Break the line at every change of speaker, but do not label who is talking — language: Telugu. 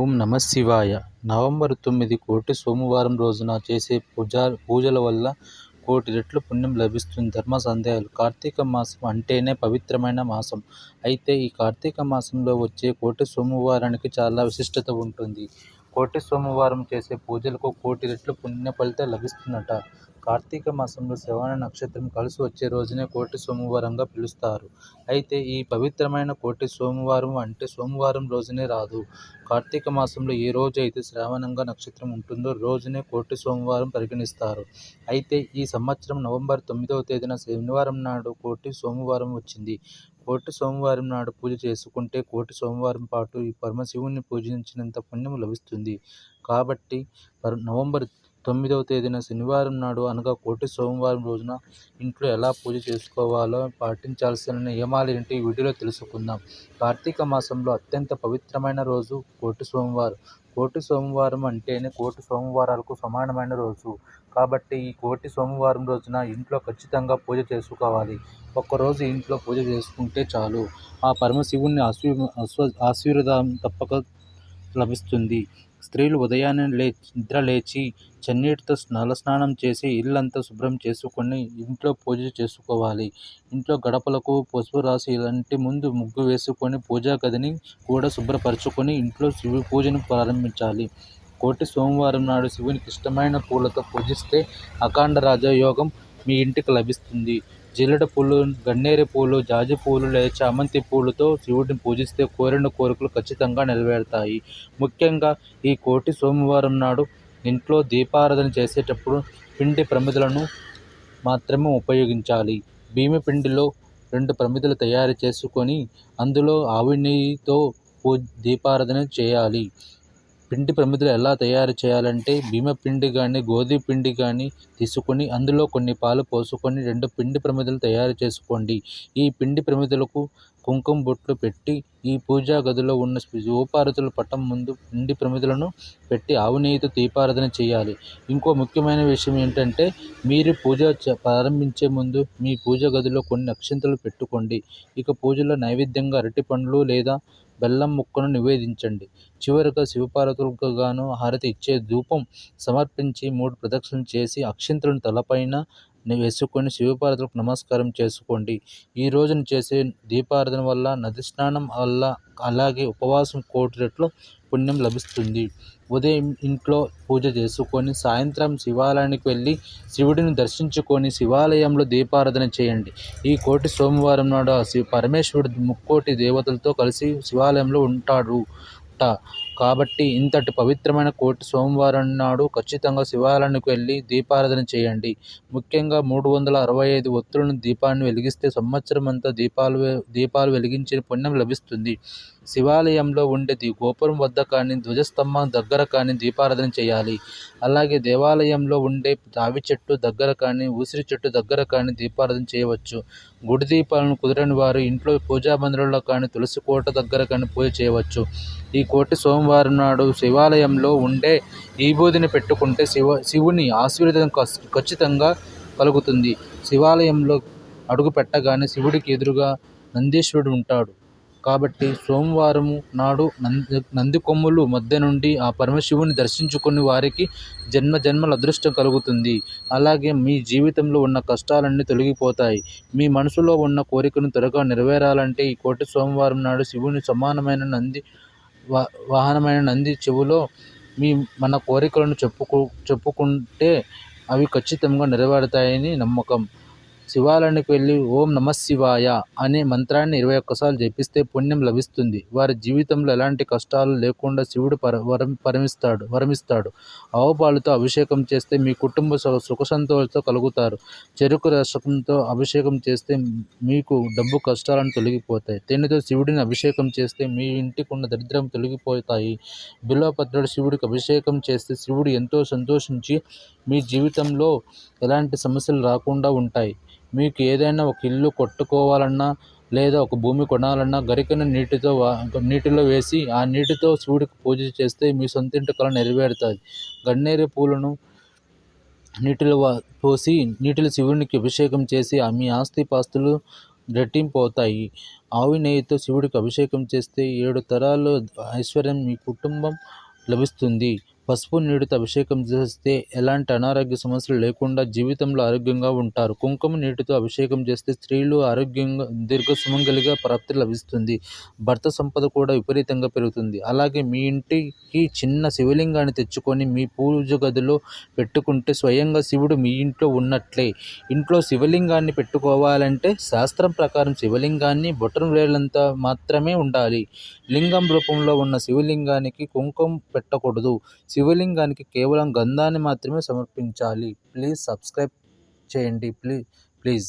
ఓం నమ శివాయ. నవంబర్ తొమ్మిది కోటి సోమవారం రోజున చేసే పూజ పూజల వల్ల కోటి రెట్లు పుణ్యం లభిస్తుంది. ధర్మ సందేహాలు. కార్తీక మాసం అంటేనే పవిత్రమైన మాసం. అయితే ఈ కార్తీక మాసంలో వచ్చే కోటి సోమవారానికి చాలా విశిష్టత ఉంటుంది. కోటి సోమవారం చేసే పూజలకు కోటి రెట్లు పుణ్య ఫలితం లభిస్తుందట. కార్తీక మాసంలో శ్రవణ నక్షత్రం కలిసి వచ్చే రోజునే కోటి సోమవారంగా పిలుస్తారు. అయితే ఈ పవిత్రమైన కోటి సోమవారం అంటే సోమవారం రోజునే రాదు. కార్తీక మాసంలో ఏ రోజు అయితే శ్రావణంగా నక్షత్రం ఉంటుందో రోజునే కోటి సోమవారం పరిగణిస్తారు. అయితే ఈ సంవత్సరం నవంబర్ తొమ్మిదవ తేదీన శనివారం నాడు కోటి సోమవారం వచ్చింది. కోటి సోమవారం నాడు పూజ చేసుకుంటే కోటి సోమవారం పాటు ఈ పరమశివుని పూజించినంత పుణ్యం లభిస్తుంది. కాబట్టి పర్ నవంబర్ తొమ్మిదవ తేదీన శనివారం నాడు అనగా కోటి సోమవారం రోజున ఇంట్లో ఎలా పూజ చేసుకోవాలో పాటించాల్సిన నియమాలు ఏంటి వీడియోలో తెలుసుకుందాం. కార్తీక మాసంలో అత్యంత పవిత్రమైన రోజు కోటి సోమవారం. కోటి సోమవారం అంటేనే కోటి సోమవారాలకు సమానమైన రోజు. కాబట్టి ఈ కోటి సోమవారం రోజున ఇంట్లో ఖచ్చితంగా పూజ చేసుకోవాలి. ఒక్కరోజు ఇంట్లో పూజ చేసుకుంటే చాలు. ఆ పరమశివుని ఆశీ ఆస్వ ఆశీర్వాదం తప్పక లభిస్తుంది. స్త్రీలు ఉదయాన్నే లే నిద్ర లేచి చన్నీటితో స్నానం చేసి ఇల్లంతా శుభ్రం చేసుకొని ఇంట్లో పూజ చేసుకోవాలి. ఇంట్లో గడపలకు పసుపు రాసి ఇలాంటి ముందు ముగ్గు వేసుకొని పూజా గదిని కూడా శుభ్రపరచుకొని ఇంట్లో శివ పూజను ప్రారంభించాలి. కోటి సోమవారం నాడు శివునికి ఇష్టమైన పూలతో పూజిస్తే అఖండ రాజయోగం మీ ఇంటికి లభిస్తుంది. జిల్లెడ పూలు గన్నేరు పూలు జాజి పూలు లేదా చామంతి పూలతో శివుడిని పూజిస్తే కోరిన కోరికలు ఖచ్చితంగా నెరవేరుతాయి. ముఖ్యంగా ఈ కోటి సోమవారం నాడు ఇంట్లో దీపారాధన చేసేటప్పుడు పిండి ప్రమిదలను మాత్రమే ఉపయోగించాలి. భీమి పిండిలో రెండు ప్రమిదలు తయారు చేసుకొని అందులో ఆవినితో నెయ్యితో పూ దీపారాధన చేయాలి. పిండి ప్రమిదలు ఎలా తయారు చేయాలంటే బియ్యం పిండి కానీ గోధుమ పిండి కానీ తీసుకొని అందులో కొన్ని పాలు పోసుకొని రెండు పిండి ప్రమిదలు తయారు చేసుకోండి. ఈ పిండి ప్రమిదలకు కుంకుమ బొట్లు పెట్టి ఈ పూజా గదిలో ఉన్న శివపార్వతుల పటం ముందు ఉండి ప్రమిదలను పెట్టి ఆవు నెయ్యితో దీపారాధన చేయాలి. ఇంకో ముఖ్యమైన విషయం ఏంటంటే మీరు పూజ ప్రారంభించే ముందు మీ పూజ గదిలో కొన్ని అక్షంతలు పెట్టుకోండి. ఇక పూజలో నైవేద్యంగా అరటి పండ్లు లేదా బెల్లం ముక్కను నివేదించండి. చివరిగా శివపార్వతులకు గాను హారతి ఇచ్చే ధూపం సమర్పించి మూడు ప్రదక్షిణలు చేసి అక్షింతలను తలపైన వేసుకొని శివపార్వతులకు నమస్కారం చేసుకోండి. ఈ రోజున చేసే దీపారాధన వల్ల నది స్నానం వల్ల అలాగే ఉపవాసం కోటి రెట్లు పుణ్యం లభిస్తుంది. ఉదయం ఇంట్లో పూజ చేసుకొని సాయంత్రం శివాలయానికి వెళ్ళి శివుడిని దర్శించుకొని శివాలయంలో దీపారాధన చేయండి. ఈ కోటి సోమవారం నాడు శివ పరమేశ్వరుడు ముక్కోటి దేవతలతో కలిసి శివాలయంలో ఉంటాడు. కాబట్టి ఇంతటి పవిత్రమైన కోటి సోమవారం నాడు ఖచ్చితంగా శివాలయానికి వెళ్ళి దీపారాధన చేయండి. ముఖ్యంగా మూడు వందల అరవై ఐదు ఒత్తులను దీపాన్ని వెలిగిస్తే సంవత్సరం అంతా దీపాలు దీపాలు వెలిగించిన పుణ్యం లభిస్తుంది. శివాలయంలో ఉండేది. గోపురం వద్ద కానీ ధ్వజస్తంభం దగ్గర కానీ దీపారాధన చేయాలి. అలాగే దేవాలయంలో ఉండే రావి చెట్టు దగ్గర కానీ ఉసిరి చెట్టు దగ్గర కానీ దీపారాధన చేయవచ్చు. గుడి దీపాలను కుదరని వారు ఇంట్లో పూజా మందిరంలో కానీ తులసి కోట దగ్గర కానీ పూజ చేయవచ్చు. ఈ కోటి సోమవారం నాడు శివాలయంలో ఉండే ఈబూదిని పెట్టుకుంటే శివ శివుని ఆశీర్వాదం ఖచ్చితంగా కలుగుతుంది. శివాలయంలో అడుగు పెట్టగానే శివుడికి ఎదురుగా నందీశ్వరుడు ఉంటాడు. కాబట్టి సోమవారం నాడు నంది నంది కొమ్ములు మధ్య నుండి ఆ పరమశివుని దర్శించుకుని వారికి జన్మ జన్మల అదృష్టం కలుగుతుంది. అలాగే మీ జీవితంలో ఉన్న కష్టాలన్నీ తొలగిపోతాయి. మీ మనసులో ఉన్న కోరికను త్వరగా నెరవేరాలంటే ఈ కోటి సోమవారం నాడు శివుని సమానమైన నంది వా వాహనమైన నంది చెవులో మీ మన కోరికలను చెప్పుకు చెప్పుకుంటే అవి ఖచ్చితంగా నెరవేరుతాయని నమ్మకం. శివాలయానికి వెళ్ళి ఓం నమ శివాయ అనే మంత్రాన్ని ఇరవై ఒక్కసార్లు జపిస్తే పుణ్యం లభిస్తుంది. వారి జీవితంలో ఎలాంటి కష్టాలు లేకుండా శివుడు పర వరం పరమిస్తాడు వరమిస్తాడు. ఆవుపాలతో అభిషేకం చేస్తే మీ కుటుంబ సుఖ సంతోషంతో కలుగుతారు. చెరుకు రసంతో అభిషేకం చేస్తే మీకు డబ్బు కష్టాలను తొలగిపోతాయి. తేనెతో శివుడిని అభిషేకం చేస్తే మీ ఇంటికి ఉన్న దరిద్రం తొలగిపోతాయి. బిల్వపత్రుడు శివుడికి అభిషేకం చేస్తే శివుడు ఎంతో సంతోషించి మీ జీవితంలో ఎలాంటి సమస్యలు రాకుండా ఉంటాయి. మీకు ఏదైనా ఒక ఇల్లు కట్టుకోవాలన్నా లేదా ఒక భూమి కొనాలన్నా గరికను నీటితో నీటిలో వేసి ఆ నీటితో శివుడికి పూజ చేస్తే మీ సొంత ఇంటి కళ నెరవేరుతుంది. గన్నేరు పూలను నీటిలో పోసి నీటిలో శివునికి అభిషేకం చేసి మీ ఆస్తి పాస్తులు రెట్టింపు అవుతాయి ఆవు నెయ్యితో శివుడికి అభిషేకం చేస్తే ఏడు తరాలు ఐశ్వర్యం మీ కుటుంబం లభిస్తుంది. పసుపు నీటితో అభిషేకం చేస్తే ఎలాంటి అనారోగ్య సమస్యలు లేకుండా జీవితంలో ఆరోగ్యంగా ఉంటారు. కుంకుమ నీటితో అభిషేకం చేస్తే స్త్రీలు ఆరోగ్యంగా దీర్ఘ సుమంగలిగా ప్రాప్తి లభిస్తుంది. భర్త సంపద కూడా విపరీతంగా పెరుగుతుంది. అలాగే మీ ఇంటికి చిన్న శివలింగాన్ని తెచ్చుకొని మీ పూజ గదిలో పెట్టుకుంటే స్వయంగా శివుడు మీ ఇంట్లో ఉన్నట్లే. ఇంట్లో శివలింగాన్ని పెట్టుకోవాలంటే శాస్త్రం ప్రకారం శివలింగాన్ని బొటన వేలంత మాత్రమే ఉండాలి. లింగం రూపంలో ఉన్న శివలింగానికి కుంకుమ పెట్టకూడదు. శివలింగానికి కేవలం గంధాన్ని మాత్రమే సమర్పించాలి. ప్లీజ్ సబ్స్క్రైబ్ చేయండి. Please please.